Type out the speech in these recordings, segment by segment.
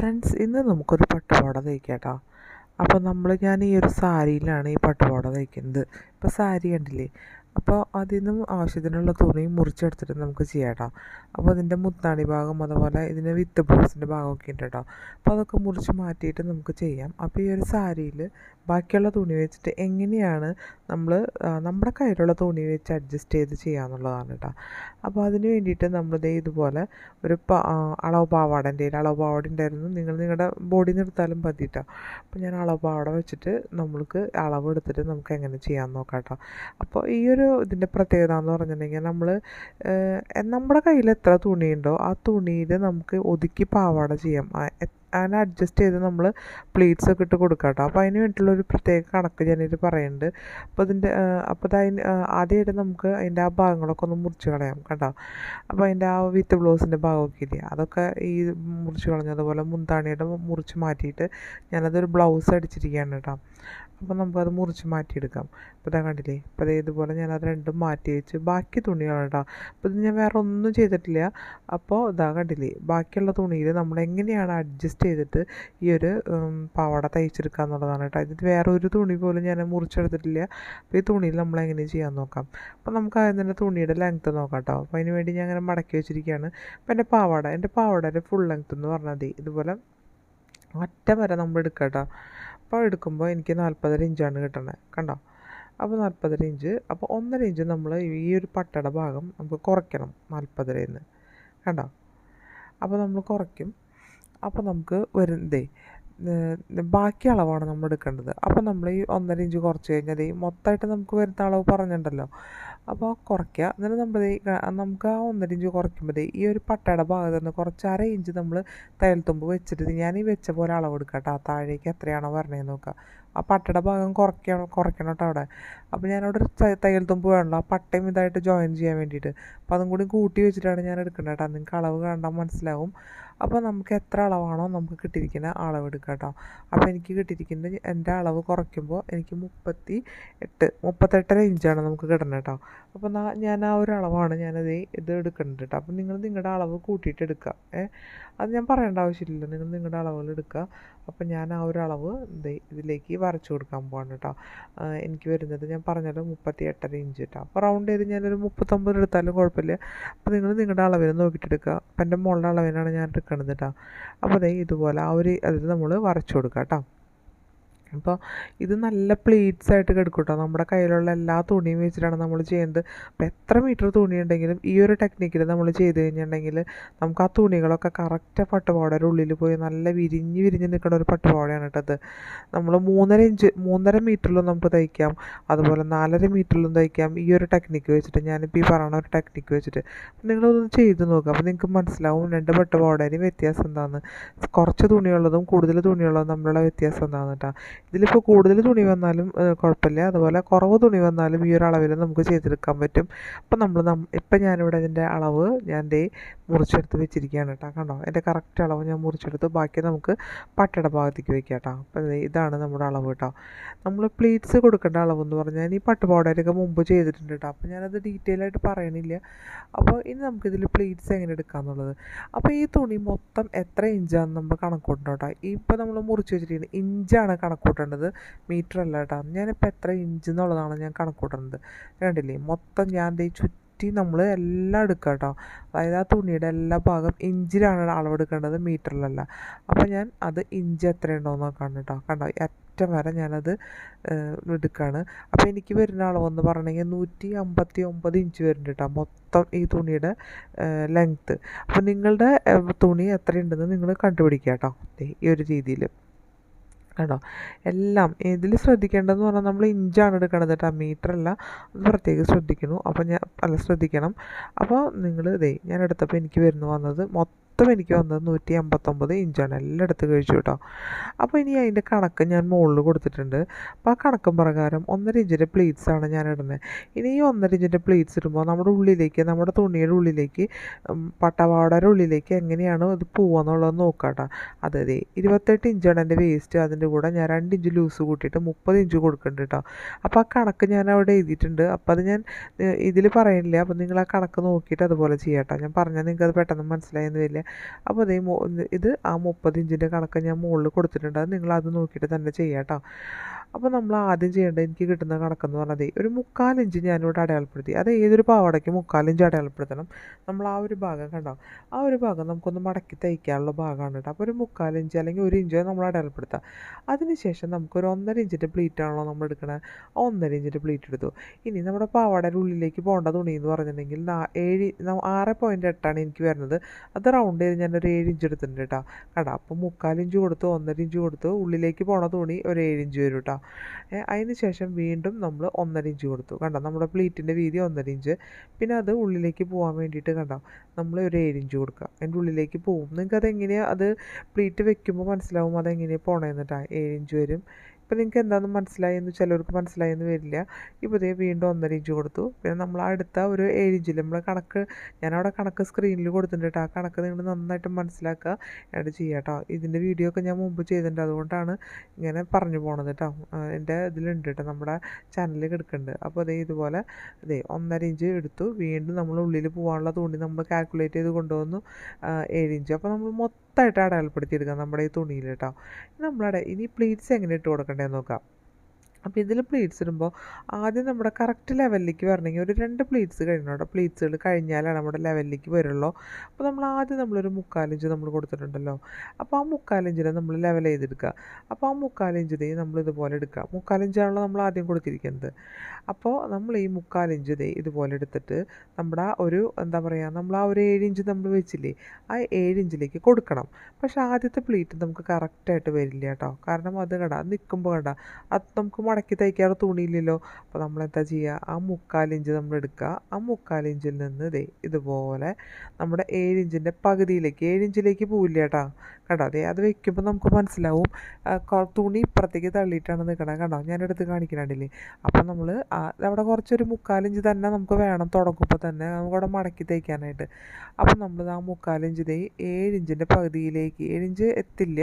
Friends ഇന്ന് നമുക്കൊരു പട്ടുപാട തയ്ക്കാം കേട്ടോ അപ്പോൾ നമ്മൾ ഞാൻ ഈ ഒരു സാരിയിലാണ് ഈ പട്ടുപാട തയ്ക്കുന്നത് ഇപ്പോൾ സാരി കണ്ടില്ലേ? അപ്പോൾ അതിൽ നിന്നും ആവശ്യത്തിനുള്ള തുണി മുറിച്ചെടുത്തിട്ട് നമുക്ക് ചെയ്യാം കേട്ടോ അപ്പോൾ അതിന്റെ മുത്താണി ഭാഗം അതുപോലെ ഇതിന്റെ വിത്ത് ബ്ലൗസിന്റെ ഭാഗമൊക്കെ ഉണ്ട് കേട്ടോ അപ്പോൾ അതൊക്കെ മുറിച്ച് മാറ്റിയിട്ട് നമുക്ക് ചെയ്യാം. അപ്പോൾ ഈ ഒരു സാരിയിൽ ബാക്കിയുള്ള തുണി വെച്ചിട്ട് എങ്ങനെയാണ് നമ്മൾ നമ്മുടെ കയ്യിലുള്ള തുണി വെച്ച് അഡ്ജസ്റ്റ് ചെയ്ത് ചെയ്യാമെന്നുള്ളതാണ് കേട്ടോ അപ്പോൾ അതിന് വേണ്ടിയിട്ട് നമ്മൾ നമ്മളിതേ ഇതുപോലെ ഒരു അളവ് പാവാട എന്റെ അളവ് പാവാട ഉണ്ടായിരുന്നു. നിങ്ങൾ നിങ്ങളുടെ ബോഡി നിർത്താലും മതി കേട്ടോ അപ്പോൾ ഞാൻ അളവ് പാവാട വെച്ചിട്ട് നമ്മൾക്ക് അളവ് എടുത്തിട്ട് നമുക്ക് എങ്ങനെ ചെയ്യാമെന്ന് നോക്കാം കേട്ടോ അപ്പോൾ ഈ ഒരു ഇതിന്റെ പ്രത്യേകത എന്ന് പറഞ്ഞിട്ടുണ്ടെങ്കിൽ നമ്മൾ നമ്മുടെ കയ്യിൽ എത്ര തുണിയുണ്ടോ ആ തുണിയിൽ നമുക്ക് ഒതുക്കി പാവാട ചെയ്യാം. അങ്ങനെ അഡ്ജസ്റ്റ് ചെയ്ത് നമ്മൾ പ്ലീറ്റ്സ് ഒക്കെ ഇട്ട് കൊടുക്കാം കേട്ടോ. അപ്പോൾ അതിന് വേണ്ടിയിട്ടുള്ള ഒരു പ്രത്യേക കണക്ക് ഞാനിത് പറയുന്നുണ്ട് അപ്പോൾ അതിന്റെ അപ്പോൾ അത് അതിന് ആദ്യമായിട്ട് നമുക്ക് അതിന്റെ ആ ഭാഗങ്ങളൊക്കെ ഒന്ന് മുറിച്ച് കളയാം കേട്ടോ. അപ്പോൾ അതിന്റെ ആ വിത്ത് ബ്ലൗസിന്റെ ഭാഗമൊക്കെ ഇല്ലേ അതൊക്കെ ഈ മുറിച്ച് കളഞ്ഞതുപോലെ മുന്താണിയുടെ മുറിച്ച് മാറ്റിയിട്ട് ഞാനതൊരു ബ്ലൗസ് അടിച്ചിരിക്കുകയാണ് കേട്ടോ. അപ്പോൾ നമുക്കത് മുറിച്ച് മാറ്റിയെടുക്കാം. അപ്പോൾ ഇതാ കണ്ടില്ലേ? അപ്പോൾ അതേ ഇതുപോലെ ഞാൻ അത് രണ്ടും മാറ്റി വെച്ച് ബാക്കി തുണികളാണ് കേട്ടോ അപ്പോൾ ഇത് ഞാൻ വേറെ ഒന്നും ചെയ്തിട്ടില്ല. അപ്പോൾ ഇതാ കണ്ടില്ലേ? ബാക്കിയുള്ള തുണിയിൽ നമ്മൾ എങ്ങനെയാണ് അഡ്ജസ്റ്റ് ചെയ്തിട്ട് ഈ ഒരു പാവാട തയ്ച്ചെടുക്കുക എന്നുള്ളതാണ് കേട്ടോ ഇത് വേറെ ഒരു തുണി പോലും ഞാൻ മുറിച്ചെടുത്തിട്ടില്ല. അപ്പോൾ ഈ തുണിയിൽ നമ്മൾ എങ്ങനെ ചെയ്യാൻ നോക്കാം. അപ്പോൾ നമുക്ക് ആദ്യം തന്നെ തുണിയുടെ ലെങ്ത്ത് നോക്കാം കേട്ടോ അപ്പോൾ അതിന് വേണ്ടി ഞാൻ അങ്ങനെ മടക്കി വെച്ചിരിക്കുകയാണ്. അപ്പോൾ എന്റെ പാവാട എന്റെ പാവാടയുടെ ഫുൾ ലെങ്ത്ത് എന്ന് പറഞ്ഞാൽ മതി. ഇതുപോലെ അറ്റം വരെ നമ്മൾ എടുക്കാം കേട്ടോ അപ്പോൾ എടുക്കുമ്പോൾ എനിക്ക് നാൽപ്പതര ഇഞ്ചാണ് കിട്ടണത് കണ്ടോ? അപ്പോൾ നാൽപ്പതര ഇഞ്ച് അപ്പോൾ ഒന്നര ഇഞ്ച് നമ്മൾ ഈ ഒരു പട്ടയുടെ ഭാഗം നമുക്ക് കുറയ്ക്കണം നാൽപ്പതരയിൽ നിന്ന് കണ്ടോ? അപ്പോൾ നമ്മൾ കുറയ്ക്കും. അപ്പോൾ നമുക്ക് വരുന്നതേ ബാക്കി അളവാണ് നമ്മൾ എടുക്കേണ്ടത്. അപ്പോൾ നമ്മൾ ഈ ഒന്നര ഇഞ്ച് കുറച്ച് കഴിഞ്ഞാൽ ഈ മൊത്തമായിട്ട് നമുക്ക് വരുന്ന അളവ് പറഞ്ഞിട്ടുണ്ടല്ലോ. അപ്പോൾ കുറയ്ക്കുക. എന്നിട്ട് നമ്മൾ നമുക്ക് ആ ഒന്നര ഇഞ്ച് കുറയ്ക്കുമ്പോൾ ഈ ഒരു പട്ടയുടെ ഭാഗത്ത് നിന്ന് കുറച്ച് അര ഇഞ്ച് നമ്മൾ തയ്യൽത്തുമ്പ് വെച്ചിട്ട് ഞാൻ ഈ വെച്ച പോലെ അളവ് എടുക്കാം കേട്ടോ താഴേക്ക് എത്രയാണോ വരണേന്ന് നോക്കുക. ആ പട്ടയുടെ ഭാഗം കുറയ്ക്കണം കുറയ്ക്കണം കേട്ടോ അവിടെ. അപ്പോൾ ഞാനവിടെ ഒരു തയ്യൽ തുമ്പ് വേണമല്ലോ ആ പട്ടയും ഇതായിട്ട് ജോയിൻ ചെയ്യാൻ വേണ്ടിയിട്ട്. അപ്പോൾ അതും കൂടി കൂട്ടി വെച്ചിട്ടാണ് ഞാൻ എടുക്കുന്നത് കേട്ടോ. നിങ്ങൾക്ക് അളവ് കണ്ടാൽ മനസ്സിലാവും. അപ്പോൾ നമുക്ക് എത്ര അളവാണോ നമുക്ക് കിട്ടിയിരിക്കുന്ന അളവ് എടുക്കാം കേട്ടോ. അപ്പോൾ എനിക്ക് കിട്ടിയിരിക്കുന്നത് എന്റെ അളവ് കുറയ്ക്കുമ്പോൾ എനിക്ക് മുപ്പത്തി എട്ട് മുപ്പത്തെട്ടര ഇഞ്ചാണ് നമുക്ക് കിട്ടുന്നത് കേട്ടോ. അപ്പോൾ ഞാൻ ആ ഒരു അളവാണ് ഞാനത് ഇത് എടുക്കേണ്ടത് കേട്ടോ. അപ്പോൾ നിങ്ങൾ നിങ്ങളുടെ അളവ് കൂട്ടിയിട്ട് എടുക്കുക ഏ. അത് ഞാൻ പറയേണ്ട ആവശ്യമില്ല നിങ്ങൾ നിങ്ങളുടെ അളവുകൾ എടുക്കുക. അപ്പോൾ ഞാൻ ആ ഒരു അളവ് ഇതിലേക്ക് വരച്ചു കൊടുക്കാൻ പോവാണ് കേട്ടോ എനിക്ക് വരുന്നത് ഞാൻ പറഞ്ഞല്ലോ മുപ്പത്തി എട്ടര ഇഞ്ച് കേട്ടോ അപ്പോൾ റൗണ്ട് ചെയ്ത് ഞാനൊരു മുപ്പത്തൊമ്പത് എടുത്താലും കുഴപ്പമില്ല. അപ്പോൾ നിങ്ങൾ നിങ്ങളുടെ അളവിന് നോക്കിയിട്ട് എടുക്കുക. അപ്പം എന്റെ മുകളുടെ അളവിനാണ് ഞാൻ എടുക്കുന്നത് കേട്ടോ അപ്പോൾ ഇതുപോലെ ആ ഒരു അതിൽ നമ്മൾ വരച്ചു കൊടുക്കുക കേട്ടോ അപ്പോൾ ഇത് നല്ല പ്ലീറ്റ്സ് ആയിട്ട് കിടക്കും കേട്ടോ നമ്മുടെ കയ്യിലുള്ള എല്ലാ തുണിയും വെച്ചിട്ടാണ് നമ്മൾ ചെയ്യുന്നത്. അപ്പോൾ എത്ര മീറ്റർ തുണി ഉണ്ടെങ്കിലും ഈ ഒരു ടെക്നിക്കിൽ നമ്മൾ ചെയ്ത് കഴിഞ്ഞിട്ടുണ്ടെങ്കിൽ നമുക്ക് ആ തുണികളൊക്കെ കറക്റ്റ് പട്ടുപാവടയുടെ ഉള്ളിൽ പോയി നല്ല വിരിഞ്ഞ് വിരിഞ്ഞ് നിൽക്കുന്ന ഒരു പട്ടുപാവടയാണ് കേട്ടത് നമ്മൾ മൂന്നര ഇഞ്ച് മൂന്നര മീറ്ററിലും നമുക്ക് തയ്ക്കാം. അതുപോലെ നാലര മീറ്ററിലും തയ്ക്കാം. ഈ ഒരു ടെക്നിക്ക് വെച്ചിട്ട് ഞാനിപ്പോൾ ഈ പറയുന്ന ഒരു ടെക്നിക്ക് വെച്ചിട്ട്. നിങ്ങളൊന്ന് ചെയ്ത് നോക്കുക അപ്പോൾ നിങ്ങൾക്ക് മനസ്സിലാവും രണ്ട് പട്ടുപാവടേനും വ്യത്യാസം എന്താണെന്ന് കുറച്ച് തുണിയുള്ളതും കൂടുതൽ തുണിയുള്ളതും തമ്മിലുള്ള വ്യത്യാസം എന്താണെന്ന് കേട്ടോ. ഇതിലിപ്പോൾ കൂടുതൽ തുണി വന്നാലും കുഴപ്പമില്ല. അതുപോലെ കുറവ് തുണി വന്നാലും ഈ ഒരു അളവിൽ നമുക്ക് ചെയ്തെടുക്കാൻ പറ്റും. അപ്പം നമ്മൾ ഇപ്പം ഞാനിവിടെ ഇതിന്റെ അളവ് ഞാൻ മുറിച്ചെടുത്ത് വെച്ചിരിക്കുകയാണ് കേട്ടോ. കണ്ടോ? എന്റെ കറക്റ്റ് അളവ് ഞാൻ മുറിച്ചെടുത്ത് ബാക്കി നമുക്ക് പട്ടയുടെ ഭാഗത്തേക്ക് വെക്കാം കേട്ടോ. അപ്പം ഇതാണ് നമ്മുടെ അളവ് കേട്ടോ. നമ്മൾ പ്ലേറ്റ്സ് കൊടുക്കേണ്ട അളവ് എന്ന് പറഞ്ഞാൽ ഈ പട്ടുപാടയൊക്കെ മുമ്പ് ചെയ്തിട്ടുണ്ട് കേട്ടോ. അപ്പോൾ ഞാനത് ഡീറ്റെയിൽ ആയിട്ട് പറയണില്ല. അപ്പോൾ ഇനി നമുക്കിതിൽ പ്ലേറ്റ്സ് എങ്ങനെ എടുക്കാമെന്നുള്ളത് അപ്പോൾ ഈ തുണി മൊത്തം എത്ര ഇഞ്ചാണെന്ന് നമ്മൾ കണക്കൂട്ടണം കേട്ടോ. ഇപ്പോൾ നമ്മൾ മുറിച്ച് വെച്ചിരിക്കുന്നത് ഇഞ്ചാണ് കണക്കൂട്ടേണ്ടത് മീറ്റർ അല്ല കേട്ടോ. ഞാനിപ്പോൾ എത്ര ഇഞ്ച് എന്നുള്ളതാണ് ഞാൻ കണക്കൂട്ടുന്നത് കണ്ടില്ലേ? മൊത്തം ഞാൻ ദേ ചുറ്റി നമ്മൾ എല്ലാം എടുക്കുക കേട്ടോ അതായത് ആ തുണിയുടെ എല്ലാ ഭാഗം ഇഞ്ചിലാണ് അളവെടുക്കേണ്ടത് മീറ്ററിലല്ല. അപ്പോൾ ഞാൻ അത് ഇഞ്ച് എത്രയുണ്ടോ നോക്കാണ് കേട്ടോ കണ്ടോ? അറ്റം വരെ ഞാനത് എടുക്കുകയാണ് അപ്പോൾ എനിക്ക് വരുന്ന അളവെന്ന് പറഞ്ഞെങ്കിൽ നൂറ്റി അമ്പത്തി ഒമ്പത് ഇഞ്ച് വരുന്നുണ്ട് കേട്ടോ മൊത്തം ഈ തുണിയുടെ ലെങ്ത്ത് അപ്പോൾ നിങ്ങളുടെ തുണി എത്രയുണ്ടെന്ന് നിങ്ങൾ കണ്ടുപിടിക്കുക കേട്ടോ ഈ ഒരു രീതിയിൽ കണ്ടോ എല്ലാം ഇതിൽ ശ്രദ്ധിക്കേണ്ടതെന്ന് പറഞ്ഞാൽ നമ്മൾ ഇഞ്ചാണ് എടുക്കണത് കേട്ടോ മീറ്റർ അല്ല അത് പ്രത്യേകം ശ്രദ്ധിക്കുന്നു. അപ്പോൾ ഞാൻ അല്ല ശ്രദ്ധിക്കണം. അപ്പോൾ നിങ്ങൾ ഇതേ ഞാൻ എടുത്തപ്പോൾ എനിക്ക് വരുന്നു വന്നത് മൊത്തം മൊത്തം എനിക്ക് വന്നത് നൂറ്റി അമ്പത്തൊമ്പത് ഇഞ്ചാണ്. എല്ലാം എടുത്ത് കഴിച്ചു കേട്ടോ. അപ്പോൾ ഇനി അതിന്റെ കണക്ക് ഞാൻ മുകളിൽ കൊടുത്തിട്ടുണ്ട്. അപ്പോൾ ആ കണക്കും പ്രകാരം ഒന്നര ഇഞ്ചിന്റെ ആണ് ഞാൻ ഇടുന്നത് ഇനി ഈ ഒന്നര ഇഞ്ചിന്റെ പ്ലീറ്റ്സ് ഇടുമ്പോൾ നമ്മുടെ ഉള്ളിലേക്ക് നമ്മുടെ തുണിയുടെ ഉള്ളിലേക്ക് പട്ടവാടയുടെ ഉള്ളിലേക്ക് എങ്ങനെയാണ് ഇത് പോവാന്നുള്ളത് നോക്കാം കേട്ടോ. അതെ ഇരുപത്തെട്ട് ഇഞ്ചാണ് എന്റെ വേസ്റ്റ് അതിന്റെ കൂടെ ഞാൻ രണ്ട് ഇഞ്ച് ലൂസ് കൂട്ടിയിട്ട് മുപ്പത് ഇഞ്ച് കൊടുക്കുന്നുണ്ട് കേട്ടോ. അപ്പോൾ ആ കണക്ക് ഞാൻ അവിടെ എഴുതിയിട്ടുണ്ട്. അപ്പോൾ അത് ഞാൻ ഇതിൽ പറയുന്നില്ല അപ്പോൾ നിങ്ങൾ ആ കണക്ക് നോക്കിയിട്ട് അതുപോലെ ചെയ്യാം കേട്ടോ. ഞാൻ പറഞ്ഞാൽ നിങ്ങൾക്ക് അത് പെട്ടെന്ന് മനസ്സിലായെന്ന് വരില്ല. അപ്പോൾ അതേ ഇത് ആ മുപ്പത് ഇഞ്ചിന്റെ കണക്ക് ഞാൻ മുകളിൽ കൊടുത്തിട്ടുണ്ട്. അത് നിങ്ങൾ അത് നോക്കിയിട്ട് തന്നെ ചെയ്യാം കേട്ടോ. അപ്പോൾ നമ്മൾ ആദ്യം ചെയ്യേണ്ടത് എനിക്ക് കിട്ടുന്ന കണക്കെന്ന് പറഞ്ഞത് ഒരു മുക്കാലിഞ്ച് ഞാനിവിടെ അടയാളപ്പെടുത്തി. അത് ഏതൊരു പാവടയ്ക്ക് മുക്കാൽ ഇഞ്ച് അടയാളപ്പെടുത്തണം. നമ്മൾ ആ ഒരു ഭാഗം കണ്ടോ? ആ ഒരു ഭാഗം നമുക്കൊന്ന് മടക്കി തയ്ക്കാനുള്ള ഭാഗമാണ് കേട്ടോ. അപ്പോൾ ഒരു മുക്കാലിഞ്ച് അല്ലെങ്കിൽ ഒരു ഇഞ്ചോ നമ്മൾ അടയാളപ്പെടുത്താം. അതിനുശേഷം നമുക്കൊരു ഒന്നര ഇഞ്ചിന്റെ പ്ലീറ്റ് ആണല്ലോ നമ്മൾ എടുക്കണത് ആ ഒന്നര ഇഞ്ചിന്റെ പ്ലീറ്റ് എടുത്തു. ഇനി നമ്മുടെ പാവാടയുടെ ഉള്ളിലേക്ക് പോകേണ്ട തുണി എന്ന് പറഞ്ഞിട്ടുണ്ടെങ്കിൽ ഏഴ് ആറ് പോയിന്റ് എട്ടാണ് എനിക്ക് വരുന്നത്. അത് റൗണ്ട് ചെയ്ത് ഞാനൊരു ഏഴ് ഇഞ്ച് എടുത്തിട്ടുണ്ട് കേട്ടോ. കണ്ടോ? അപ്പോൾ മുക്കാലിഞ്ച് കൊടുത്തു ഒന്നര ഇഞ്ച് കൊടുത്തു. ഉള്ളിലേക്ക് പോണ തുണി ഒരു ഏഴ് ഇഞ്ച് വരും കേട്ടോ. അതിന് ശേഷം വീണ്ടും നമ്മൾ ഒന്നര ഇഞ്ച് കൊടുത്തു. കണ്ടോ? നമ്മുടെ പ്ലീറ്റിന്റെ വീതി ഒന്നര ഇഞ്ച് പിന്നെ അത് ഉള്ളിലേക്ക് പോകാൻ വേണ്ടിയിട്ട് കണ്ടോ? നമ്മൾ ഒരു ഏഴ് ഇഞ്ച് കൊടുക്കുക. അതിന്റെ ഉള്ളിലേക്ക് പോകും നിങ്ങൾക്ക് അതെങ്ങനെയാണ് അത് പ്ലീറ്റ് വെക്കുമ്പോൾ മനസ്സിലാവും അതെങ്ങനെയാണ് പോണേന്നിട്ടാണ് ഏഴ് ഇഞ്ച് വരും. ഇപ്പം നിങ്ങൾക്ക് എന്താണെന്ന് മനസ്സിലായെന്ന് ചിലർക്ക് മനസ്സിലായെന്ന് വരില്ല. ഇപ്പോൾ ഇതേ വീണ്ടും ഒന്നര ഇഞ്ച് കൊടുത്തു. പിന്നെ നമ്മൾ അടുത്ത ഒരു ഏഴ് ഇഞ്ചിൽ നമ്മൾ കണക്ക് ഞാനവിടെ കണക്ക് സ്ക്രീനിൽ കൊടുത്തിട്ടുണ്ട് കേട്ടോ. ആ കണക്ക് നിങ്ങൾ നന്നായിട്ട് മനസ്സിലാക്കുക. എന്നിട്ട് ചെയ്യുക കേട്ടോ. ഇതിന്റെ വീഡിയോ ഒക്കെ ഞാൻ മുമ്പ് ചെയ്തിട്ടുണ്ട്. അതുകൊണ്ടാണ് ഇങ്ങനെ പറഞ്ഞു പോണത് കേട്ടോ. എന്റെ ഇതിലുണ്ട് കേട്ടോ. നമ്മുടെ ചാനലിൽ കിടക്കുന്നുണ്ട്. അപ്പോൾ അതേ ഇതുപോലെ അതേ ഒന്നര ഇഞ്ച് എടുത്തു. വീണ്ടും നമ്മൾ ഉള്ളിൽ പോകാനുള്ള തുണി നമ്മൾ കാൽക്കുലേറ്റ് ചെയ്ത് കൊണ്ടുവന്നു. ഏഴ് ഇഞ്ച്. അപ്പോൾ നമ്മൾ മൊത്തമായിട്ട് അടയാളപ്പെടുത്തിയെടുക്കാം നമ്മുടെ ഈ തുണിയിൽ കേട്ടോ. നമ്മളവിടെ ഇനി പ്ലീറ്റ്സ് എങ്ങനെ ഇട്ട് കൊടുക്കണ്ടേന്ന് നോക്കാം. അപ്പോൾ ഇതിൽ പ്ലീറ്റ്സ് ഇടുമ്പോൾ ആദ്യം നമ്മുടെ കറക്റ്റ് ലെവലിലേക്ക് വരണമെങ്കിൽ ഒരു രണ്ട് പ്ലീറ്റ്സ് കഴിയണം കേട്ടോ പ്ലീറ്റ്സുകൾ കഴിഞ്ഞാലാണ് നമ്മുടെ ലെവലിലേക്ക് വരുള്ളൂ. അപ്പോൾ നമ്മൾ ആദ്യം നമ്മളൊരു മുക്കാലിഞ്ച് നമ്മൾ കൊടുത്തിട്ടുണ്ടല്ലോ. അപ്പോൾ ആ മുക്കാലിഞ്ചിനെ നമ്മൾ ലെവൽ ചെയ്തെടുക്കുക അപ്പോൾ ആ മുക്കാലിഞ്ചിതേ നമ്മൾ ഇതുപോലെ എടുക്കുക മുക്കാലിഞ്ചാണല്ലോ നമ്മൾ ആദ്യം കൊടുത്തിരിക്കുന്നത്. അപ്പോൾ നമ്മൾ ഈ മുക്കാലിഞ്ച് ദേ ഇതുപോലെ എടുത്തിട്ട് നമ്മുടെ ഒരു എന്താ പറയുക നമ്മൾ ആ ഒരു ഏഴ് ഇഞ്ച് നമ്മൾ വെച്ചില്ലേ ആ ഏഴ് ഇഞ്ചിലേക്ക് കൊടുക്കണം. പക്ഷേ ആദ്യത്തെ പ്ലീറ്റ് നമുക്ക് കറക്റ്റായിട്ട് വരില്ല കേട്ടോ കാരണം അത് കണ്ട നിൽക്കുമ്പോൾ കണ്ട അത് നമുക്ക് മടക്കി തയ്ക്കാറ് തുണിയില്ലല്ലോ. അപ്പോൾ നമ്മൾ എന്താ ചെയ്യുക ആ മുക്കാലിഞ്ച് നമ്മൾ എടുക്കുക. ആ മുക്കാലിഞ്ചിൽ നിന്ന് ദേ ഇതുപോലെ നമ്മുടെ ഏഴിഞ്ചിന്റെ പകുതിയിലേക്ക് ഏഴിഞ്ചിലേക്ക് പോവില്ല കേട്ടോ. കണ്ടോ? അതെ അത് വെക്കുമ്പോൾ നമുക്ക് മനസ്സിലാവും. തുണി ഇപ്പുറത്തേക്ക് തള്ളിയിട്ടാണ് നിൽക്കണത് കണ്ടോ? ഞാനെടുത്ത് കാണിക്കണില്ലേ അപ്പോൾ നമ്മൾ അവിടെ കുറച്ചൊരു മുക്കാലിഞ്ച് തന്നെ നമുക്ക് വേണം തുടങ്ങുമ്പോൾ തന്നെ നമുക്കവിടെ മടക്കി തയ്ക്കാനായിട്ട് അപ്പോൾ നമ്മൾ ആ മുക്കാലിഞ്ച് തൈ ഏഴിഞ്ചിന്റെ പകുതിയിലേക്ക് ഏഴിഞ്ച് എത്തില്ല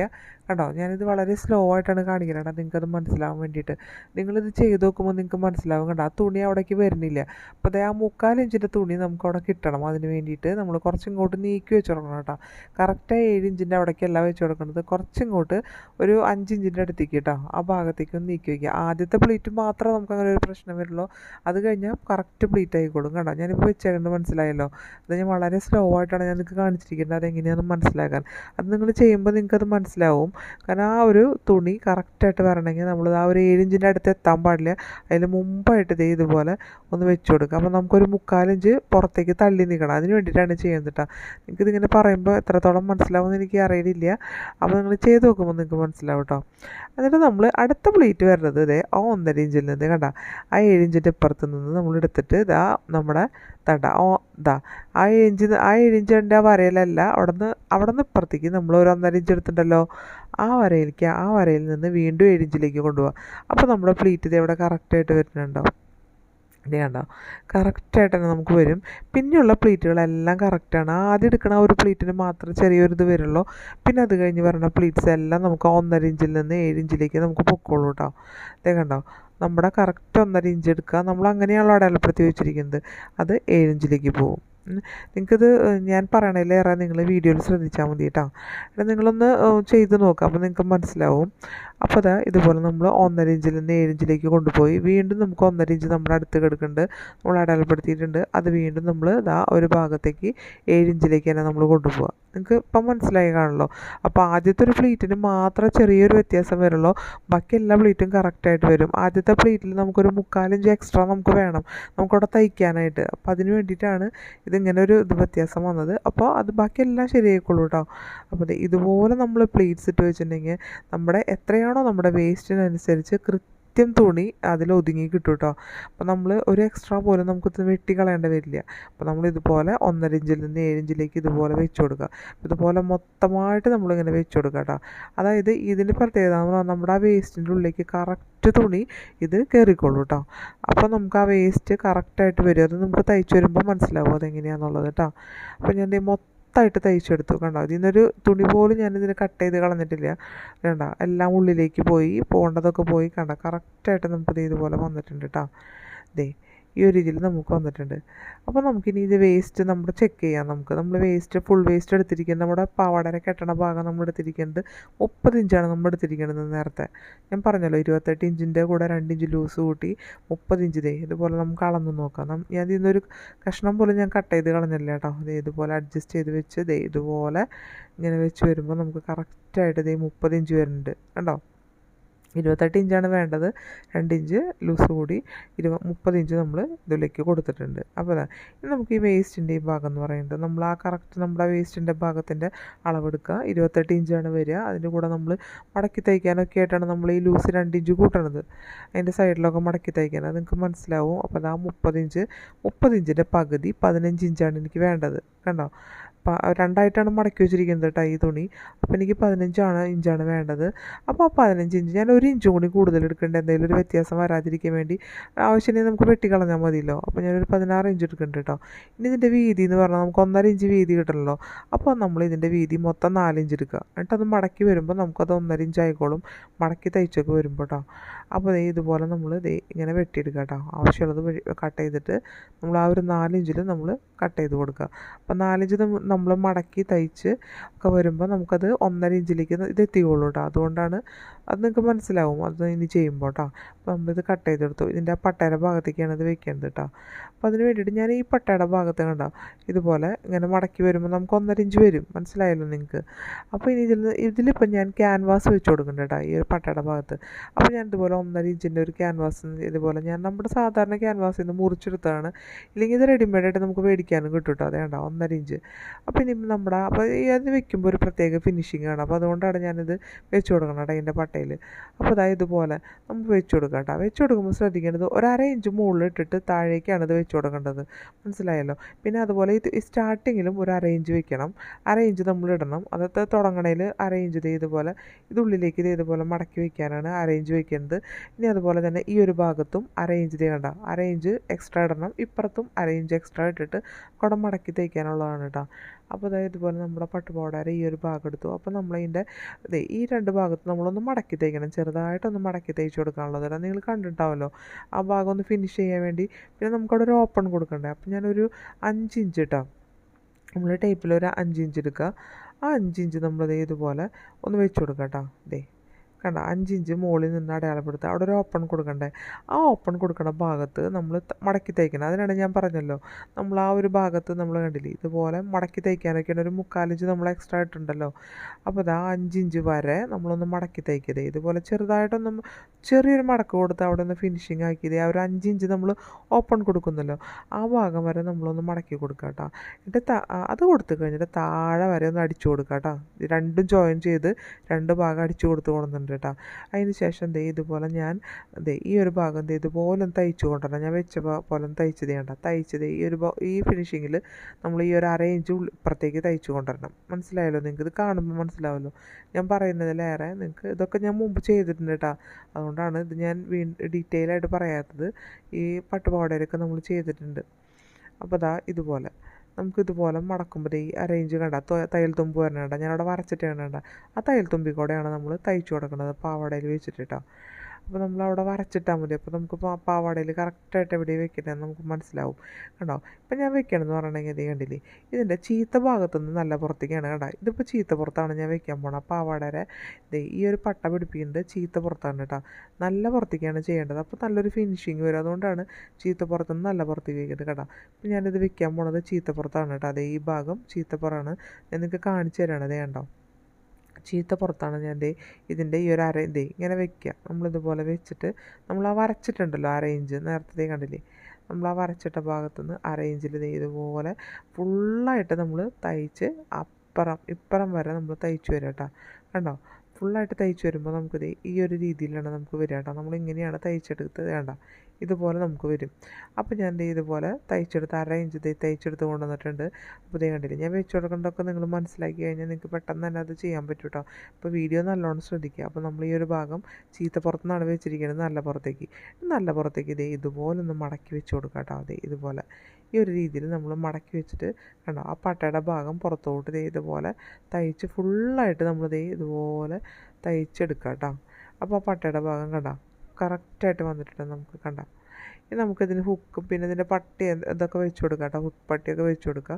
കണ്ടോ? ഞാനിത് വളരെ സ്ലോ ആയിട്ടാണ് കാണിക്കുന്നത് നിങ്ങൾക്കത് മനസ്സിലാവാൻ വേണ്ടിയിട്ട്. നിങ്ങളിത് ചെയ്ത് നോക്കുമ്പോൾ നിങ്ങൾക്ക് മനസ്സിലാവും കണ്ടോ? ആ തുണി അവിടേക്ക് വരുന്നില്ല. അപ്പോൾ ദേ ആ മുക്കാലിഞ്ചിന്റെ തുണി നമുക്ക് അവിടെ കിട്ടണം. അതിന് വേണ്ടിയിട്ട് നമ്മൾ കുറച്ചിങ്ങോട്ട് നീക്കി വെച്ച് തുടങ്ങണം കേട്ടോ. കറക്റ്റ് ഏഴ് ഇഞ്ചിന്റെ അവിടേക്കല്ല വെച്ച് കൊടുക്കുന്നത് കുറച്ചിങ്ങോട്ട് ഒരു അഞ്ചിഞ്ചിന്റെ അടുത്തേക്ക് കേട്ടോ ആ ഭാഗത്തേക്ക് ഒന്ന് നീക്കി വയ്ക്കുക ആദ്യത്തെ പ്ലീറ്റ് മാത്രമേ നമുക്ക് അങ്ങനെ ഒരു പ്രശ്നം വരുള്ളൂ. അത് കഴിഞ്ഞാൽ കറക്റ്റ് ആയി ആയിക്കോളും കേട്ടോ. ഞാനിപ്പോൾ വെച്ചേക്കുന്നത് മനസ്സിലായല്ലോ? അത് ഞാൻ വളരെ സ്ലോ ആയിട്ടാണ് ഞാൻ നിങ്ങൾക്ക് കാണിച്ചിരിക്കുന്നത് അതെങ്ങനെയാണെന്ന് മനസ്സിലാക്കാൻ. അത് നിങ്ങൾ ചെയ്യുമ്പോൾ നിങ്ങൾക്കത് മനസ്സിലാവും. കാരണം ആ ഒരു തുണി കറക്റ്റായിട്ട് വരണമെങ്കിൽ നമ്മൾ ആ ഒരു ഏഴിഞ്ചിന്റെ അടുത്ത് എത്താൻ പാടില്ല. അതിന് മുമ്പായിട്ട് ദേ ഇതുപോലെ ഒന്ന് വെച്ച് കൊടുക്കുക. അപ്പോൾ നമുക്കൊരു മുക്കാലിഞ്ച് പുറത്തേക്ക് തള്ളി നിൽക്കണം. അതിന് വേണ്ടിയിട്ടാണ് ചെയ്യുന്നത് കേട്ടോ ഇതിങ്ങനെ പറയുമ്പോൾ എത്രത്തോളം മനസ്സിലാവുമെന്ന് എനിക്ക് അറിയില്ല അപ്പോൾ നിങ്ങൾ ചെയ്ത് നോക്കുമ്പോൾ നിങ്ങൾക്ക് മനസ്സിലാവും കേട്ടോ എന്നിട്ട് നമ്മൾ അടുത്ത പ്ലേറ്റ് വരുന്നത് ഇതേ ആ ഒന്നര ഇഞ്ചിൽ നിന്ന് കണ്ട. ആ ഏഴ് ഇഞ്ചിന്റെ ഇപ്പുറത്ത് നിന്ന് നമ്മൾ എടുത്തിട്ട് ഇതാ നമ്മുടെ തട ഓ ഇതാ ആ ഏഴ് ഇഞ്ച് ആ ഏഴ് ഇഞ്ചിന്റെ ആ വരയിലല്ല അവിടെ നിന്ന് അവിടെ നിന്ന് ഇപ്പുറത്തേക്ക് നമ്മൾ ഒരു ഒന്നര ഇഞ്ച് എടുത്തിട്ടുണ്ടല്ലോ. ആ വരയിലേക്ക് ആ വരയിൽ നിന്ന് വീണ്ടും ഏഴ് ഇഞ്ചിലേക്ക് കൊണ്ടുപോകാം അപ്പോൾ നമ്മുടെ പ്ലീറ്റ് ഇത് ഇവിടെ കറക്റ്റായിട്ട് വരുന്നുണ്ടോ? ഇത് കണ്ടോ? കറക്റ്റായിട്ട് തന്നെ നമുക്ക് വരും. പിന്നെയുള്ള പ്ലീറ്റുകളെല്ലാം കറക്റ്റാണ് ആദ്യം എടുക്കണ ഒരു പ്ലീറ്റിന് മാത്രം ചെറിയൊരു ഇത് വരുള്ളൂ. പിന്നെ അത് കഴിഞ്ഞ് വരുന്ന പ്ലീറ്റ്സ് എല്ലാം നമുക്ക് ഒന്നര ഇഞ്ചിൽ നിന്ന് ഏഴ് ഇഞ്ചിലേക്ക് നമുക്ക് പൊക്കോളൂ കേട്ടോ ഇതേ കണ്ടോ? നമ്മുടെ കറക്റ്റ് ഒന്നര ഇഞ്ച് എടുക്കുക. നമ്മൾ അങ്ങനെയാണല്ലോ അടയാളപ്പെടുത്തി വെച്ചിരിക്കുന്നത്. അത് ഏഴ് ഇഞ്ചിലേക്ക് പോകും. നിങ്ങൾക്കിത് ഞാൻ പറയണതിലേറെ നിങ്ങൾ വീഡിയോയിൽ ശ്രദ്ധിച്ചാൽ മതി കേട്ടോ നിങ്ങളൊന്ന് ചെയ്ത് നോക്കുക അപ്പോൾ നിങ്ങൾക്ക് മനസ്സിലാവും. അപ്പോൾ അതാ ഇതുപോലെ നമ്മൾ ഒന്നര ഇഞ്ചിൽ നിന്ന് ഏഴ് ഇഞ്ചിലേക്ക് കൊണ്ടുപോയി. വീണ്ടും നമുക്ക് ഒന്നര ഇഞ്ച് നമ്മുടെ അടുത്ത് കിടക്കുന്നുണ്ട്. നമ്മൾ അടയാളപ്പെടുത്തിയിട്ടുണ്ട്. അത് വീണ്ടും നമ്മൾ ഇതാ ഒരു ഭാഗത്തേക്ക് ഏഴ് ഇഞ്ചിലേക്ക് തന്നെ നമ്മൾ കൊണ്ടുപോകുക നിങ്ങൾക്ക് ഇപ്പം മനസ്സിലായി കാണുമല്ലോ? അപ്പോൾ ആദ്യത്തെ ഒരു പ്ലീറ്റിന് മാത്രം ചെറിയൊരു വ്യത്യാസം വരുള്ളൂ ബാക്കി എല്ലാ പ്ലീറ്റും കറക്റ്റായിട്ട് വരും. ആദ്യത്തെ പ്ലീറ്റിൽ നമുക്കൊരു മുക്കാലിഞ്ച് എക്സ്ട്രാ നമുക്ക് വേണം. നമുക്കവിടെ തയ്ക്കാനായിട്ട്. അപ്പോൾ അതിന് വേണ്ടിയിട്ടാണ് ഇതിങ്ങനെ ഒരു ഇത് വ്യത്യാസം വന്നത്. അപ്പോൾ അത് ബാക്കി എല്ലാം ശരിയായിക്കോളൂ കേട്ടോ. അപ്പോൾ ഇതുപോലെ നമ്മൾ പ്ലീറ്റ്സ് ഇട്ട് വെച്ചിട്ടുണ്ടെങ്കിൽ നമ്മുടെ എത്രയാണോ നമ്മുടെ വേസ്റ്റിനനുസരിച്ച് കൃത്യം തുണി അതിൽ ഒതുങ്ങി കിട്ടും കേട്ടോ അപ്പോൾ നമ്മൾ ഒരു എക്സ്ട്രാ പോലും നമുക്ക് ഇത് വെട്ടി കളയേണ്ടി വരില്ല. അപ്പോൾ നമ്മൾ ഇതുപോലെ ഒന്നര ഇഞ്ചിൽ നിന്ന് ഏഴ് ഇഞ്ചിലേക്ക് ഇതുപോലെ വെച്ച് കൊടുക്കുക. ഇതുപോലെ മൊത്തമായിട്ട് നമ്മളിങ്ങനെ വെച്ച് കൊടുക്കുക കേട്ടോ അതായത് ഇതിന്റെ പ്രത്യേകത നമ്മുടെ ആ വേസ്റ്റിന്റെ ഉള്ളിലേക്ക് കറക്റ്റ് തുണി ഇത് കയറിക്കോളൂ കേട്ടോ അപ്പോൾ നമുക്ക് ആ വേസ്റ്റ് കറക്റ്റായിട്ട് വരും. അത് നമുക്ക് തയ്ച്ച് വരുമ്പോൾ മനസ്സിലാവും അതെങ്ങനെയാണെന്നുള്ളത് കേട്ടോ അപ്പോൾ ഞാൻ ദേ മൊത്തമായിട്ട് തയ്ച്ചെടുത്തു കണ്ടോ? ഇതിനൊരു തുണി പോലും ഞാനിതിന് കട്ട് ചെയ്ത് കളഞ്ഞിട്ടില്ല. കണ്ട? എല്ലാം ഉള്ളിലേക്ക് പോയി പോകേണ്ടതൊക്കെ പോയി കണ്ട? കറക്റ്റായിട്ട് നമുക്കിത് ഇതുപോലെ വന്നിട്ടുണ്ട് കേട്ടോ ദേ ഈ ഒരു രീതിയിൽ നമുക്ക് വന്നിട്ടുണ്ട്. അപ്പോൾ നമുക്കിനി ഇത് വേസ്റ്റ് നമ്മൾ ചെക്ക് ചെയ്യാം നമുക്ക്. നമ്മൾ വേസ്റ്റ് ഫുൾ വേസ്റ്റ് എടുത്തിരിക്കുന്നത് നമ്മുടെ പാവാടരെ കെട്ടണ ഭാഗം നമ്മൾ എടുത്തിരിക്കുന്നത് മുപ്പത് ഇഞ്ചാണ് നമ്മൾ എടുത്തിരിക്കുന്നത് നേരത്തെ. ഞാൻ പറഞ്ഞല്ലോ ഇരുപത്തെട്ട് ഇഞ്ചിന്റെ കൂടെ രണ്ട് ഇഞ്ച് ലൂസ് കൂട്ടി മുപ്പത് ഇഞ്ച് ദേ ഇതുപോലെ നമുക്ക് അളന്ന് നോക്കാം. ഞാൻ ഇതിന്നൊരു കഷ്ണം പോലും ഞാൻ കട്ട് ചെയ്ത് കളഞ്ഞില്ല കേട്ടോ. ദേ ഇതുപോലെ അഡ്ജസ്റ്റ് ചെയ്ത് വെച്ച് ദേ ഇതുപോലെ ഇങ്ങനെ വെച്ച് വരുമ്പോൾ നമുക്ക് കറക്റ്റായിട്ട് ദേ മുപ്പത് ഇഞ്ച് വരുന്നുണ്ട്. കണ്ടോ? ഇരുപത്തെട്ട് ഇഞ്ചാണ് വേണ്ടത്. രണ്ട് ഇഞ്ച് ലൂസ് കൂടി ഇരുപ മുപ്പത് ഇഞ്ച് നമ്മൾ ഇതിലേക്ക് കൊടുത്തിട്ടുണ്ട്. അപ്പോൾ ഇനി നമുക്ക് ഈ വേസ്റ്റിന്റെ ഈ ഭാഗം എന്ന് പറയുന്നത് നമ്മൾ ആ കറക്റ്റ് നമ്മുടെ വേസ്റ്റിന്റെ ഭാഗത്തിന്റെ അളവെടുക്കുക. ഇരുപത്തെട്ട് ഇഞ്ചാണ് വരിക. അതിന്റെ കൂടെ നമ്മൾ മടക്കി തയ്ക്കാനൊക്കെ ആയിട്ടാണ് നമ്മൾ ഈ ലൂസ് രണ്ട് ഇഞ്ച് കൂട്ടണത്. അതിന്റെ സൈഡിലൊക്കെ മടക്കി തയ്ക്കാൻ. അത് നിങ്ങൾക്ക് മനസ്സിലാവും. അപ്പോൾ ആ മുപ്പത് ഇഞ്ച് മുപ്പത് ഇഞ്ചിന്റെ പകുതി പതിനഞ്ച് ഇഞ്ചാണ് എനിക്ക് വേണ്ടത്. കണ്ടോ? രണ്ടായിട്ടാണ് മടക്കി വെച്ചിരിക്കുന്നത് കേട്ടോ ഈ തുണി. അപ്പോൾ എനിക്ക് പതിനഞ്ചാണ് ഇഞ്ചാണ് വേണ്ടത്. അപ്പോൾ ആ പതിനഞ്ച് ഇഞ്ച് ഞാൻ ഒരു ഇഞ്ചും കൂടി കൂടുതൽ എടുക്കേണ്ട. എന്തെങ്കിലും ഒരു വ്യത്യാസം വരാതിരിക്കാൻ വേണ്ടി. ആവശ്യമില്ലെങ്കിൽ നമുക്ക് വെട്ടിക്കളഞ്ഞാൽ മതിയല്ലോ. അപ്പോൾ ഞാനൊരു പതിനാറ് ഇഞ്ച് എടുക്കുന്നുണ്ട് കേട്ടോ ഇനി ഇതിന്റെ വീതി എന്ന് പറഞ്ഞാൽ നമുക്ക് ഒന്നര ഇഞ്ച് വീതി കിട്ടണമല്ലോ അപ്പോൾ നമ്മൾ ഇതിന്റെ വീതി മൊത്തം നാലിഞ്ച് എടുക്കുക എന്നിട്ട് അത് മടക്കി വരുമ്പോൾ നമുക്കത് ഒന്നര ഇഞ്ച് ആയിക്കോളും. മടക്കി തയ്ച്ചൊക്കെ വരുമ്പോൾ കേട്ടോ അപ്പോൾ ദേ ഇതുപോലെ നമ്മൾ ദേ ഇങ്ങനെ വെട്ടിയെടുക്കുക കേട്ടോ. ആവശ്യമുള്ളത് കട്ട് ചെയ്തിട്ട് നമ്മൾ ആ ഒരു നാലിഞ്ചിൽ നമ്മൾ കട്ട് ചെയ്ത് കൊടുക്കുക. അപ്പോൾ നാലിഞ്ച് നമ്മൾ മടക്കി തയ്ച്ച് ഒക്കെ വരുമ്പോൾ നമുക്കത് ഒന്നര ഇഞ്ചിലേക്ക് ഇത് എത്തിക്കോളൂ കേട്ടോ. അതുകൊണ്ടാണ് അത് നിങ്ങൾക്ക് മനസ്സിലാവും. അത് ഇനി ചെയ്യുമ്പോൾ കേട്ടോ അപ്പോൾ നമ്മളിത് കട്ട് ചെയ്തെടുത്തു. ഇതിന്റെ ആ പട്ടയുടെ ഭാഗത്തേക്കാണ് ഇത് വെക്കേണ്ടത് കേട്ടോ അപ്പോൾ അതിന് വേണ്ടിയിട്ട് ഞാൻ ഈ പട്ടയുടെ ഭാഗത്ത് കണ്ടോ ഇതുപോലെ ഇങ്ങനെ മടക്കി വരുമ്പോൾ നമുക്ക് ഒന്നര ഇഞ്ച് വരും. മനസ്സിലായല്ലോ നിങ്ങൾക്ക് അപ്പോൾ ഇനി ഇതിൽ ഇതിലിപ്പോൾ ഞാൻ ക്യാൻവാസ് വെച്ച് കൊടുക്കുന്നുണ്ട് കേട്ടോ ഈ ഒരു പട്ടയുടെ ഭാഗത്ത്. അപ്പോൾ ഞാൻ ഇതുപോലെ ഒന്നര ഇഞ്ചിന്റെ ഒരു ക്യാൻവാസ് ഇതുപോലെ ഞാൻ നമ്മുടെ സാധാരണ ക്യാൻവാസിൽ നിന്ന് മുറിച്ചെടുത്താണ് ഇല്ലെങ്കിൽ ഇത് റെഡിമെയ്ഡായിട്ട് നമുക്ക് മേടിക്കാനും കിട്ടും കേട്ടോ അതേണ്ട ഒന്നര ഇഞ്ച്. അപ്പോൾ ഇനി നമ്മുടെ അപ്പോൾ അത് വെക്കുമ്പോൾ ഒരു പ്രത്യേക ഫിനിഷിംഗ് ആണ്. അപ്പോൾ അതുകൊണ്ടാണ് ഞാനിത് വെച്ച് കൊടുക്കണം കേട്ടോ ഇതിന്റെ പട്ടയിൽ അപ്പോൾ അതായത് ഇതുപോലെ നമ്മൾ വെച്ച് കൊടുക്കാം കേട്ടോ. വെച്ച് കൊടുക്കുമ്പോൾ ശ്രദ്ധിക്കേണ്ടത് ഒരു അര ഇഞ്ച് മുകളിൽ ഇട്ടിട്ട് താഴേക്കാണ് ഇത് വെച്ച് കൊടുക്കേണ്ടത്. മനസ്സിലായല്ലോ? പിന്നെ അതുപോലെ ഇത് സ്റ്റാർട്ടിങ്ങിലും ഒരു അര ഇഞ്ച് വെക്കണം. അര ഇഞ്ച് നമ്മൾ ഇടണം. അതൊക്കെ തുടങ്ങണേൽ അര ഇഞ്ച് ഇതുപോലെ ഇതുള്ളിലേക്ക് ഇത് ഇതുപോലെ മടക്കി വെക്കാനാണ് അര ഇഞ്ച് വെക്കേണ്ടത്. ഇനി അതുപോലെ തന്നെ ഈ ഒരു ഭാഗത്തും അര ഇഞ്ച് ദേ കണ്ട. അര ഇഞ്ച് എക്സ്ട്രാ ഇടണം. ഇപ്പുറത്തും അര ഇഞ്ച് എക്സ്ട്രാ ഇട്ടിട്ട് കുടം മടക്കി തേക്കാനുള്ളതാണ് കേട്ടോ. അപ്പോൾ അതായത് ഇതുപോലെ നമ്മുടെ പട്ടുപാവാടയുടെ ഈ ഒരു ഭാഗം എടുത്തു. അപ്പോൾ നമ്മളതിന്റെ അതെ ഈ രണ്ട് ഭാഗത്ത് നമ്മളൊന്ന് മടക്കി തയ്ക്കണം ചെറുതായിട്ടൊന്ന് മടക്കി തേച്ച് കൊടുക്കാനുള്ളത് നിങ്ങൾ കണ്ടിട്ടുണ്ടാവല്ലോ. ആ ഭാഗം ഒന്ന് ഫിനിഷ് ചെയ്യാൻ വേണ്ടി പിന്നെ നമുക്കവിടെ ഒരു ഓപ്പൺ കൊടുക്കണ്ടേ. അപ്പോൾ ഞാനൊരു അഞ്ച് ഇഞ്ച് ഇട്ടാം. നമ്മൾ ടേപ്പിൽ ഒരു അഞ്ച് ഇഞ്ച് എടുക്കുക. ആ അഞ്ച് ഇഞ്ച് നമ്മളത് ഇതുപോലെ ഒന്ന് വെച്ച് കൊടുക്കാം കേട്ടോ. ദേ കണ്ട അഞ്ച് ഇഞ്ച് മുകളിൽ നിന്ന് അടയാളപ്പെടുത്തുക. അവിടെ ഒരു ഓപ്പൺ കൊടുക്കണ്ടേ? ആ ഓപ്പൺ കൊടുക്കുന്ന ഭാഗത്ത് നമ്മൾ മടക്കി തയ്ക്കണം അതിനാണ് ഞാൻ പറഞ്ഞല്ലോ. നമ്മൾ ആ ഒരു ഭാഗത്ത് നമ്മൾ കണ്ടില്ലേ? ഇതുപോലെ മടക്കി തയ്ക്കാനൊക്കെയാണ് ഒരു മുക്കാലിഞ്ച് നമ്മൾ എക്സ്ട്രാ ഇട്ടുണ്ടല്ലോ. അപ്പോൾ ആ അഞ്ചിഞ്ച് വരെ നമ്മളൊന്ന് മടക്കി തയ്ക്കതേ ഇതുപോലെ ചെറുതായിട്ടൊന്ന് ചെറിയൊരു മടക്ക് കൊടുത്ത് അവിടെ ഒന്ന് ഫിനിഷിങ് ആക്കിയത് ആ ഒരു അഞ്ചിഞ്ച് നമ്മൾ ഓപ്പൺ കൊടുക്കുന്നല്ലോ. ആ ഭാഗം വരെ നമ്മളൊന്ന് മടക്കി കൊടുക്കുക കേട്ടോ. എന്നിട്ട് അത് കൊടുത്തു കഴിഞ്ഞിട്ട് താഴെ വരെ ഒന്ന് അടിച്ചു കൊടുക്കുക കേട്ടോ. ഇത് രണ്ടും ജോയിൻ ചെയ്ത് രണ്ട് ഭാഗം അടിച്ചു കൊടുത്ത് കൊടുക്കുന്നുണ്ട് കേട്ടോ. അതിന് ശേഷം ദേ ഇതുപോലെ ഞാൻ ദേ ഈ ഒരു ഭാഗം ദേ ഇതുപോലെ തയ്ച്ചു കൊണ്ടുവരണം. ഞാൻ വെച്ച പോലെ തയ്ച്ചത് വേണ്ട തയ്ച്ചത് ഈ ഒരു ഈ ഫിനിഷിങ്ങിൽ നമ്മൾ ഈ ഒരു അര ഇഞ്ച് ഇപ്പുറത്തേക്ക് തയ്ച്ചു കൊണ്ടുവരണം. മനസ്സിലായല്ലോ നിങ്ങൾക്ക്? ഇത് കാണുമ്പോൾ മനസ്സിലാവല്ലോ. ഞാൻ പറയുന്നതിലേറെ നിങ്ങൾക്ക് ഇതൊക്കെ ഞാൻ മുമ്പ് ചെയ്തിട്ടുണ്ട് കേട്ടോ. അതുകൊണ്ടാണ് ഇത് ഞാൻ വീ ഡീറ്റെയിൽ ആയിട്ട് പറയാത്തത്. ഈ പട്ടുപാവാടയിലൊക്കെ നമ്മൾ ചെയ്തിട്ടുണ്ട്. അപ്പോൾ ദാ ഇതുപോലെ. നമുക്ക് ഇതുപോലെ മടക്കുമ്പോൾ ദേ ഈ അറേഞ്ച് കണ്ട തയ്യൽ തുമ്പ് വരണ കണ്ട ഞാനവിടെ വരച്ചിട്ട് കണ്ട ആ തയ്യൽ തുമ്പിൽ കൂടെയാണ് നമ്മൾ തയ്ച്ചു കൊടുക്കുന്നത്. പാവാടയിൽ വെച്ചിട്ട് കേട്ടോ അപ്പോൾ നമ്മൾ അവിടെ വരച്ചിട്ടാൽ മതി. അപ്പോൾ നമുക്ക് പാവാടയിൽ കറക്റ്റായിട്ട് എവിടെ വെക്കണമെന്ന് നമുക്ക് മനസ്സിലാവും. കണ്ടോ? ഇപ്പം ഞാൻ വെക്കണമെന്ന് പറയണമെങ്കിൽ ഇത് കണ്ടില്ലേ? ഇതിന്റെ ചീത്ത ഭാഗത്തുനിന്ന് നല്ല പുറത്തേക്കാണ് കേട്ടോ ഇതിപ്പോൾ ചീത്ത പുറത്താണ് ഞാൻ വെക്കാൻ പോണത്. പാവാടയുടെ ഇതേ ഈ ഒരു പട്ട പിടിപ്പിക്കുന്നത് ചീത്ത പുറത്താണ് കേട്ടോ. നല്ല പുറത്തേക്കാണ് ചെയ്യേണ്ടത്. അപ്പോൾ നല്ലൊരു ഫിനിഷിങ് വരും. അതുകൊണ്ടാണ് ചീത്ത പുറത്തുനിന്ന് നല്ല പുറത്തേക്ക് വെക്കുന്നത് കേട്ടോ. ഇപ്പം ഞാനിത് വെക്കാൻ പോണത് ചീത്ത പുറത്താണ് കേട്ടോ. അതേ ഈ ഭാഗം ചീത്ത പുറമാണ്. ഞാൻ നിങ്ങൾക്ക് കാണിച്ചു തരാണ് അതേ കണ്ടോ? ചീത്ത പുറത്താണ് ഞാൻ ദേ ഇതിന്റെ ഈ ഒരു അര ദേ ഇങ്ങനെ വെക്കുക നമ്മളിതുപോലെ വെച്ചിട്ട് നമ്മൾ ആ വരച്ചിട്ടുണ്ടല്ലോ ആ റേഞ്ച് നേരത്തെ കണ്ടില്ലേ? നമ്മൾ ആ വരച്ചിട്ട ഭാഗത്തുനിന്ന് ആ റേഞ്ചിൽ ദേ ഇതുപോലെ ഫുള്ളായിട്ട് നമ്മൾ തയ്ച്ച് അപ്പുറം ഇപ്പുറം വരെ നമ്മൾ തയ്ച്ചു വരും കേട്ടോ കണ്ടോ? ഫുള്ളായിട്ട് തയ്ച്ചു വരുമ്പോൾ നമുക്ക് ദേ ഈ ഒരു രീതിയിലാണ് നമുക്ക് വരിക കേട്ടോ നമ്മൾ ഇങ്ങനെയാണ് തയ്ച്ചെടുത്തത് വേണ്ട ഇതുപോലെ നമുക്ക് വരും. അപ്പോൾ ഞാൻ ദേ ഇതുപോലെ തയ്ച്ചെടുത്ത് അര ഇഞ്ച് തയ്ച്ചെടുത്ത് കൊണ്ടുവന്നിട്ടുണ്ട്. അപ്പോൾ ഇതേ കണ്ടില്ല ഞാൻ വെച്ച് കൊടുക്കേണ്ടതൊക്കെ നിങ്ങൾ മനസ്സിലാക്കി കഴിഞ്ഞാൽ നിങ്ങൾക്ക് പെട്ടെന്ന് തന്നെ അത് ചെയ്യാൻ പറ്റും കേട്ടോ അപ്പോൾ വീഡിയോ നല്ലോണം ശ്രദ്ധിക്കുക. അപ്പോൾ നമ്മൾ ഈ ഒരു ഭാഗം ചീത്ത പുറത്തുനിന്നാണ് വെച്ചിരിക്കുന്നത് നല്ല പുറത്തേക്ക്. നല്ല പുറത്തേക്ക് ഇതേ ഇതുപോലെ ഒന്ന് മടക്കി വെച്ച് കൊടുക്കുക കേട്ടോ അതെ ഇതുപോലെ ഈ ഒരു രീതിയിൽ നമ്മൾ മടക്കി വെച്ചിട്ട് കണ്ടോ ആ പട്ടയുടെ ഭാഗം പുറത്തോട്ട് ദേ ഇതുപോലെ തയ്ച്ച് ഫുള്ളായിട്ട് നമ്മൾ ദേ ഇതുപോലെ തയ്ച്ചെടുക്കുക കേട്ടോ അപ്പോൾ ആ പട്ടയുടെ ഭാഗം കണ്ടോ കറക്റ്റായിട്ട് വന്നിട്ടുണ്ട് നമുക്ക് കണ്ടോ. ഇനി നമുക്കിതിന് ഹുക്ക് പിന്നെ ഇതിന്റെ പട്ടി ഇതൊക്കെ വെച്ച് കൊടുക്കാം കേട്ടോ. ഹുക്ക് പട്ടിയൊക്കെ വെച്ച് കൊടുക്കുക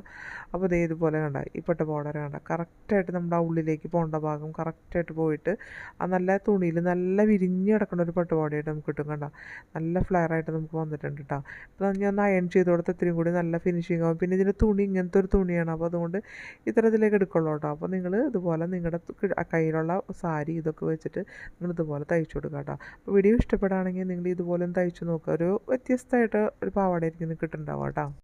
അപ്പോൾ ഇത് ഇതുപോലെ കണ്ട ഈ പട്ട ബോർഡർ കണ്ട. കറക്റ്റായിട്ട് നമ്മുടെ ആ ഉള്ളിലേക്ക് പോകേണ്ട ഭാഗം കറക്റ്റായിട്ട് പോയിട്ട് ആ നല്ല തുണിയിൽ നല്ല വിരിഞ്ഞ് കിടക്കുന്ന ഒരു പട്ട് ബോഡിയായിട്ട് നമുക്ക് കിട്ടും കണ്ട. നല്ല ഫ്ലെയർ ആയിട്ട് നമുക്ക് വന്നിട്ടുണ്ട് കേട്ടോ അപ്പോൾ ഞാൻ ഒന്ന് അയൺ ചെയ്ത് കൊടുത്ത് ഇത്രയും കൂടി നല്ല ഫിനിഷിംഗ് ആവും. പിന്നെ ഇതിന്റെ തുണി ഇങ്ങനത്തെ ഒരു തുണിയാണ്. അപ്പോൾ അതുകൊണ്ട് ഇത്തരത്തിലേക്ക് എടുക്കുള്ളൂ കേട്ടോ അപ്പോൾ നിങ്ങൾ ഇതുപോലെ നിങ്ങളുടെ കയ്യിലുള്ള സാരി ഇതൊക്കെ വെച്ചിട്ട് നിങ്ങൾ ഇതുപോലെ തയ്ച്ചു കൊടുക്കുക കേട്ടോ അപ്പോൾ വീഡിയോ ഇഷ്ടപ്പെടുകയാണെങ്കിൽ നിങ്ങൾ ഇതുപോലെ തയ്ച്ചു നോക്കുക. ഒരു വ്യത്യസ്തമായിട്ട് ഒരു പാവാടയായിരിക്കും കിട്ടുന്നുണ്ടാവുക കേട്ടോ.